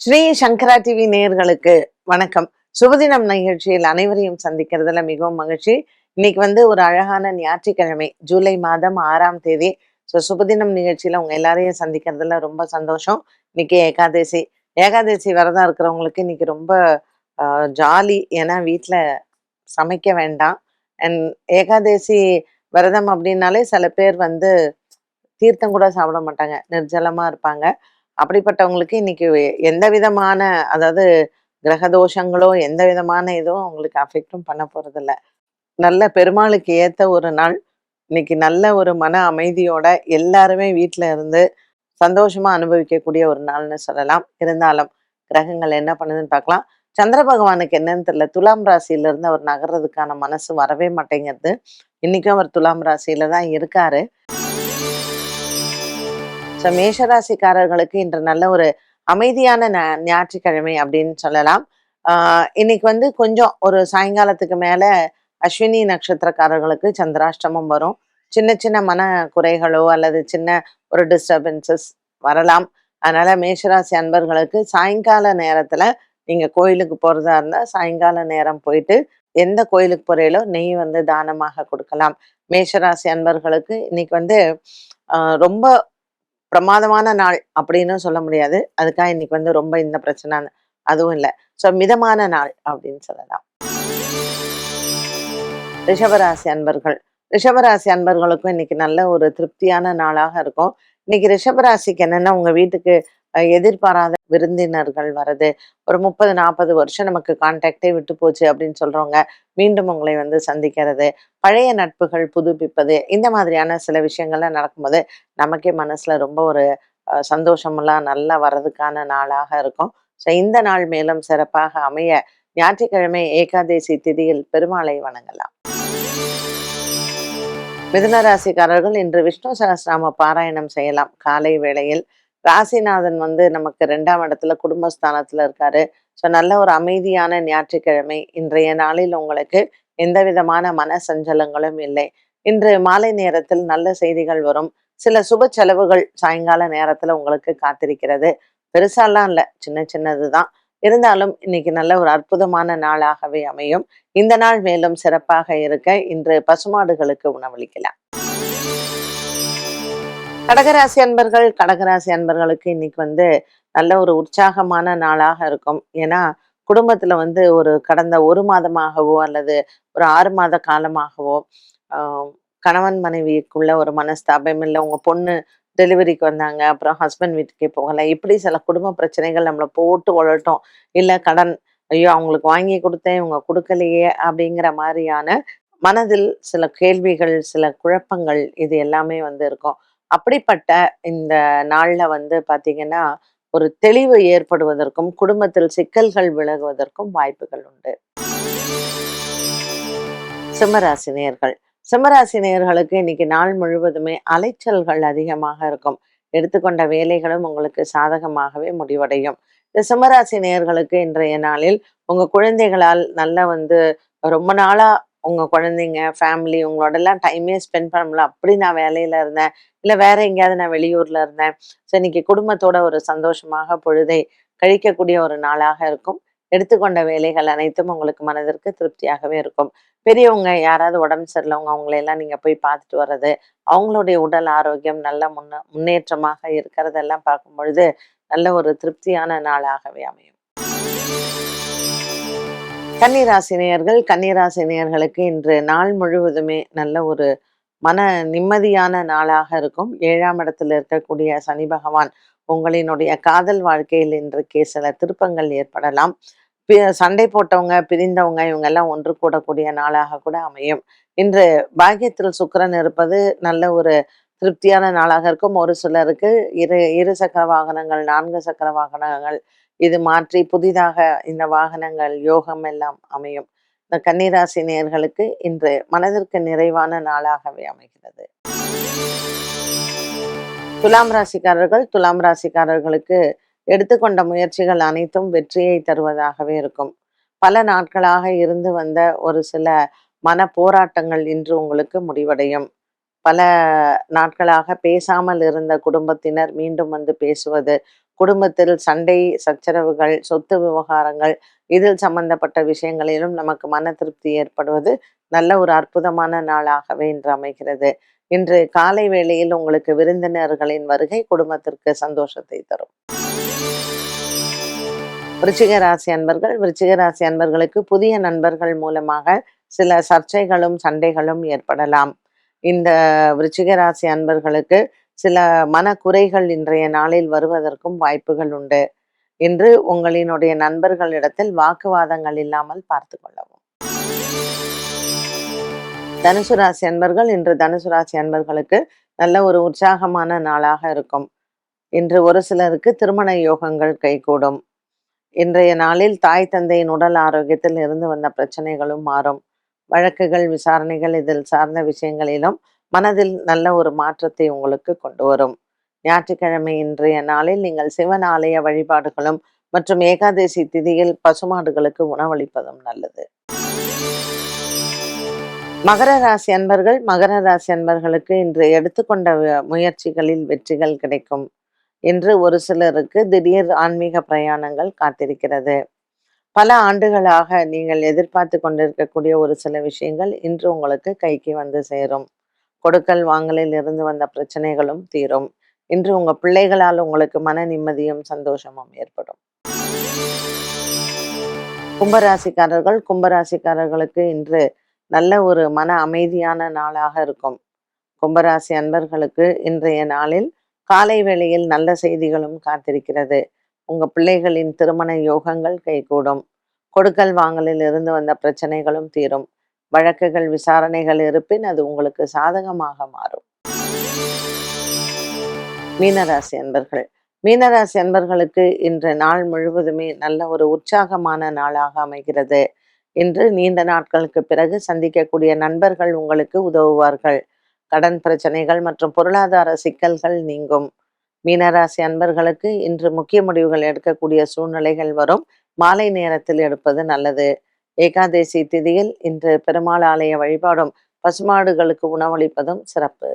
ஸ்ரீ சங்கரா TV நேயர்களுக்கு வணக்கம். சுபதினம் நிகழ்ச்சியில் அனைவரையும் சந்திக்கிறதுல மிகவும் மகிழ்ச்சி. இன்னைக்கு வந்து ஒரு அழகான ஞாயிற்றுக்கிழமை ஜூலை மாதம் ஆறாம் தேதி. ஸோ சுபதினம் நிகழ்ச்சியில உங்க எல்லாரையும் சந்திக்கிறதுல ரொம்ப சந்தோஷம். இன்னைக்கு ஏகாதசி. ஏகாதசி விரதம் இருக்கிறவங்களுக்கு இன்னைக்கு ரொம்ப ஜாலி. ஏன்னா வீட்டில் சமைக்க வேண்டாம். அண்ட் ஏகாதசி விரதம் அப்படின்னாலே சில பேர் வந்து தீர்த்தம் கூட சாப்பிட மாட்டாங்க. நிர்ஜலமா இருப்பாங்க. அப்படிப்பட்டவங்களுக்கு இன்னைக்கு எந்த விதமான அதாவது கிரக தோஷங்களோ எந்த விதமான இதுவும் அவங்களுக்கு அஃபெக்டும் பண்ண போறதில்ல. நல்ல பெருமாளுக்கு ஏத்த ஒரு நாள் இன்னைக்கு நல்ல ஒரு மன அமைதியோட எல்லாருமே வீட்டில் இருந்து சந்தோஷமா அனுபவிக்கக்கூடிய ஒரு நாள்னு சொல்லலாம். இருந்தாலும் கிரகங்கள் என்ன பண்ணுதுன்னு பார்க்கலாம். சந்திர பகவானுக்கு என்னன்னு தெரியல. துலாம் ராசியில இருந்து அவர் நகர்றதுக்கான மனசு வரவே மாட்டேங்கிறது. இன்னைக்கும் அவர் துலாம் ராசியில தான் இருக்காரு. ஸோ மேஷராசிக்காரர்களுக்கு இன்று நல்ல ஒரு அமைதியான ஞாயிற்றுக்கிழமை அப்படின்னு சொல்லலாம். இன்னைக்கு வந்து கொஞ்சம் ஒரு சாயங்காலத்துக்கு மேல அஸ்வினி நட்சத்திரக்காரர்களுக்கு சந்திராஷ்டமம் வரும். சின்ன சின்ன மன குறைகளோ அல்லது சின்ன ஒரு டிஸ்டர்பன்சஸ் வரலாம். அதனால மேஷராசி அன்பர்களுக்கு சாயங்கால நேரத்துல நீங்க கோயிலுக்கு போறதா இருந்தா சாயங்கால நேரம் போயிட்டு எந்த கோயிலுக்கு போறீங்களோ நெய் வந்து தானமாக கொடுக்கலாம். மேஷராசி அன்பர்களுக்கு இன்னைக்கு வந்து ஆஹ் ரொம்ப பிரமாதமான நாள் அப்படின்னு சொல்ல முடியாது. அதுக்காக இன்னைக்கு வந்து ரொம்ப இந்த பிரச்சனை அதுவும் இல்லை. ஸோ மிதமான நாள் அப்படின்னு சொல்லலாம். ரிஷபராசி அன்பர்கள். ரிஷபராசி அன்பர்களுக்கும் இன்னைக்கு நல்ல ஒரு திருப்தியான நாளாக இருக்கும். இன்னைக்கு ரிஷபராசிக்கு என்னன்னா உங்க வீட்டுக்கு எதிர்பாராத விருந்தினர்கள் வர்றது. ஒரு முப்பது நாற்பது வருஷம் நமக்கு கான்டாக்டே விட்டு போச்சு அப்படின்னு சொல்றவங்க மீண்டும் உங்களை வந்து சந்திக்கிறது. பழைய நட்புகள் புதுப்பிப்பது இந்த மாதிரியான சில விஷயங்கள்லாம் நடக்கும்போது நமக்கே மனசுல ரொம்ப ஒரு அஹ், சந்தோஷமெல்லாம் நல்லா வர்றதுக்கான நாளாக இருக்கும். ஸோ இந்த நாள் மேலும் சிறப்பாக அமைய ஞாயிற்றுக்கிழமை ஏகாதசி திதியில் பெருமாளை வணங்கலாம். மிதுன ராசிக்காரர்கள் இன்று விஷ்ணு சகசிராம பாராயணம் செய்யலாம். காலை வேளையில் ராசிநாதன் வந்து நமக்கு ரெண்டாம் இடத்துல குடும்பஸ்தானத்துல இருக்காரு. ஸோ நல்ல ஒரு அமைதியான ஞாயிற்றுக்கிழமை. இன்றைய நாளில் உங்களுக்கு எந்த விதமான மன சஞ்சலங்களும் இல்லை. இன்று மாலை நேரத்தில் நல்ல செய்திகள் வரும். சில சுப செலவுகள் சாயங்கால நேரத்துல உங்களுக்கு காத்திருக்கிறது. பெருசாலாம் இல்லை. சின்ன சின்னது தான் இருந்தாலும் இன்னைக்கு நல்ல ஒரு அற்புதமான நாளாகவே அமையும். இந்த நாள் மேலும் சிறப்பாக இருக்க இன்று பசுமாடுகளுக்கு உணவளிக்கலாம். கடகராசி அன்பர்கள் கடகராசி அன்பர்களுக்கு இன்னைக்கு வந்து நல்ல ஒரு உற்சாகமான நாளாக இருக்கும். ஏன்னா குடும்பத்துல வந்து ஒரு கடந்த ஒரு மாதமாகவோ அல்லது ஒரு ஆறு மாத காலமாகவோ ஆஹ் கணவன் மனைவிக்குள்ள ஒரு மனஸ்தாபம் இல்லை உங்க பொண்ணு டெலிவரிக்கு வந்தாங்க. அப்புறம் ஹஸ்பண்ட் வீட்டுக்கே போகல. இப்படி சில குடும்ப பிரச்சனைகள் நம்மளை போட்டு உழட்டும். இல்லை கடன் ஐயோ அவங்களுக்கு வாங்கி கொடுத்தேன் இவங்க கொடுக்கலையே அப்படிங்கிற மாதிரியான மனதில் சில கேள்விகள் சில குழப்பங்கள் இது எல்லாமே வந்து இருக்கும். அப்படிப்பட்ட இந்த நாளில் வந்து பார்த்தீங்கன்னா ஒரு தெளிவு ஏற்படுவதற்கும் குடும்பத்தில் சிக்கல்கள் விலகுவதற்கும் வாய்ப்புகள் உண்டு. சிம்மராசினியர்கள் சிம்மராசினியர்களுக்கு இன்னைக்கு நாள் முழுவதுமே அலைச்சல்கள் அதிகமாக இருக்கும். எடுத்துக்கொண்ட வேலைகளும் உங்களுக்கு சாதகமாகவே முடிவடையும். இந்த சிம்மராசி நேயர்களுக்கு இன்றைய நாளில் உங்க குழந்தைகளால் நல்ல வந்து ரொம்ப நாளா உங்க குழந்தைங்க ஃபேமிலி உங்களோட எல்லாம் டைமே ஸ்பெண்ட் பண்ண முடியல. அப்படி நான் வேலையில இருந்தேன். இல்லை வேற எங்கேயாவது நான் வெளியூர்ல இருந்தேன். ஸோ இன்னைக்கு குடும்பத்தோட ஒரு சந்தோஷமாக பொழுதை கழிக்கக்கூடிய ஒரு நாளாக இருக்கும். எடுத்துக்கொண்ட வேலைகள் அனைத்தும் உங்களுக்கு மனதிற்கு திருப்தியாகவே இருக்கும். பெரியவங்க யாராவது உடம்பு சரியில்லவங்க அவங்களையெல்லாம் நீங்க போய் பார்த்துட்டு வர்றது அவங்களுடைய உடல் ஆரோக்கியம் நல்ல முன்ன முன்னேற்றமாக இருக்கிறதெல்லாம் பார்க்கும் பொழுது நல்ல ஒரு திருப்தியான நாளாகவே அமையும். கன்னிராசினியர்கள் கன்னிராசினியர்களுக்கு இன்று நாள் முழுவதுமே நல்ல ஒரு மன நிம்மதியான நாளாக இருக்கும். ஏழாம் இடத்துல இருக்கக்கூடிய சனி பகவான் உங்களினுடைய காதல் வாழ்க்கையில் இன்றைக்கு சில திருப்பங்கள் ஏற்படலாம். பி- சண்டை போட்டவங்க பிரிந்தவங்க இவங்க எல்லாம் ஒன்று கூடக்கூடிய நாளாக கூட அமையும். இன்று பாக்கியத்தில் சுக்கரன் இருப்பது நல்ல ஒரு திருப்தியான நாளாக இருக்கும். ஒரு சிலருக்கு இரு இரு சக்கர வாகனங்கள் நான்கு சக்கர வாகனங்கள் இது மாற்றி புதிதாக இந்த வாகனங்கள் யோகம் எல்லாம் அமையும். இந்த கன்னிராசி நேர்களுக்கு இன்று மனதிற்கு நிறைவான நாளாகவே அமைகிறது. துலாம் ராசிக்காரர்கள் துலாம் ராசிக்காரர்களுக்கு எடுத்துக்கொண்ட முயற்சிகள் அனைத்தும் வெற்றியை தருவதாகவே இருக்கும். பல நாட்களாக இருந்து வந்த ஒரு சில மன போராட்டங்கள் இன்று உங்களுக்கு முடிவடையும். பல நாட்களாக பேசாமல் இருந்த குடும்பத்தினர் மீண்டும் வந்து பேசுவது குடும்பத்தில் சண்டை சச்சரவுகள் சொத்து விவகாரங்கள் இதில் சம்பந்தப்பட்ட விஷயங்களிலும் நமக்கு மன திருப்தி ஏற்படுவது நல்ல ஒரு அற்புதமான நாளாகவே இன்று அமைகிறது. இன்று காலை வேளையில் உங்களுக்கு விருந்தினர்களின் வருகை குடும்பத்திற்கு சந்தோஷத்தை தரும். விருச்சிக ராசி அன்பர்கள் விருச்சிக ராசி அன்பர்களுக்கு புதிய நண்பர்கள் மூலமாக சில சர்ச்சைகளும் சண்டைகளும் ஏற்படலாம். இந்த விருச்சிக ராசி அன்பர்களுக்கு சில மனக்குறைகள் இன்றைய நாளில் வருவதற்கும் வாய்ப்புகள் உண்டு. இன்று உங்களினுடைய நண்பர்களிடத்தில் வாக்குவாதங்கள் இல்லாமல் பார்த்து கொள்ளவும். தனுசு ராசி அன்பர்கள் இன்று தனுசு ராசி அன்பர்களுக்கு நல்ல ஒரு உற்சாகமான நாளாக இருக்கும். இன்று ஒரு சிலருக்கு திருமண யோகங்கள் கைகூடும். இன்றைய நாளில் தாய் தந்தையின் உடல் ஆரோக்கியத்தில் இருந்து வந்த பிரச்சனைகளும் மாறும். வழக்குகள் விசாரணைகள் இதில் சார்ந்த விஷயங்களிலும் மனதில் நல்ல ஒரு மாற்றத்தை உங்களுக்கு கொண்டு வரும். ஞாயிற்றுக்கிழமை இன்றைய நாளில் நீங்கள் சிவன் ஆலய வழிபாடுகளும் மற்றும் ஏகாதசி திதியில் பசுமாடுகளுக்கு உணவளிப்பதும் நல்லது. மகர ராசி அன்பர்கள் மகர ராசி அன்பர்களுக்கு இன்று எடுத்துக்கொண்ட முயற்சிகளில் வெற்றிகள் கிடைக்கும். என்று ஒரு சிலருக்கு திடீர் ஆன்மீக பிரயாணங்கள் காத்திருக்கிறது. பல ஆண்டுகளாக நீங்கள் எதிர்பார்த்து கொண்டிருக்கக்கூடிய ஒரு சில விஷயங்கள் இன்று உங்களுக்கு கைக்கு வந்து சேரும். கொடுக்கல் வாங்கலில் இருந்து வந்த பிரச்சனைகளும் தீரும். இன்று உங்க பிள்ளைகளால் உங்களுக்கு மன நிம்மதியும் சந்தோஷமும் ஏற்படும். கும்பராசிக்காரர்கள் கும்பராசிக்காரர்களுக்கு இன்று நல்ல ஒரு மன அமைதியான நாளாக இருக்கும். கும்பராசி அன்பர்களுக்கு இன்றைய நாளில் காலை வேளையில் நல்ல செய்திகளும் காத்திருக்கிறது. உங்க பிள்ளைகளின் திருமண யோகங்கள் கைகூடும். கொடுக்கல் வாங்கலில் இருந்து வந்த பிரச்சனைகளும் தீரும். வழக்குகள் விசாரணைகள் இருப்பின் அது உங்களுக்கு சாதகமாக மாறும். மீனராசி அன்பர்கள் மீனராசி அன்பர்களுக்கு இன்று நாள் முழுவதுமே நல்ல ஒரு உற்சாகமான நாளாக அமைகிறது. இன்று நீண்ட நாட்களுக்கு பிறகு சந்திக்கக்கூடிய நண்பர்கள் உங்களுக்கு உதவுவார்கள். கடன் பிரச்சனைகள் மற்றும் பொருளாதார சிக்கல்கள் நீங்கும். மீனராசி அன்பர்களுக்கு இன்று முக்கிய முடிவுகள் எடுக்கக்கூடிய சூழ்நிலைகள் வரும். மாலை நேரத்தில் எடுப்பது நல்லது. ஏகாதேசி திதியில் இன்று பெருமாள் ஆலய வழிபாடும் பசுமாடுகளுக்கு உணவளிப்பதும் சிறப்பு.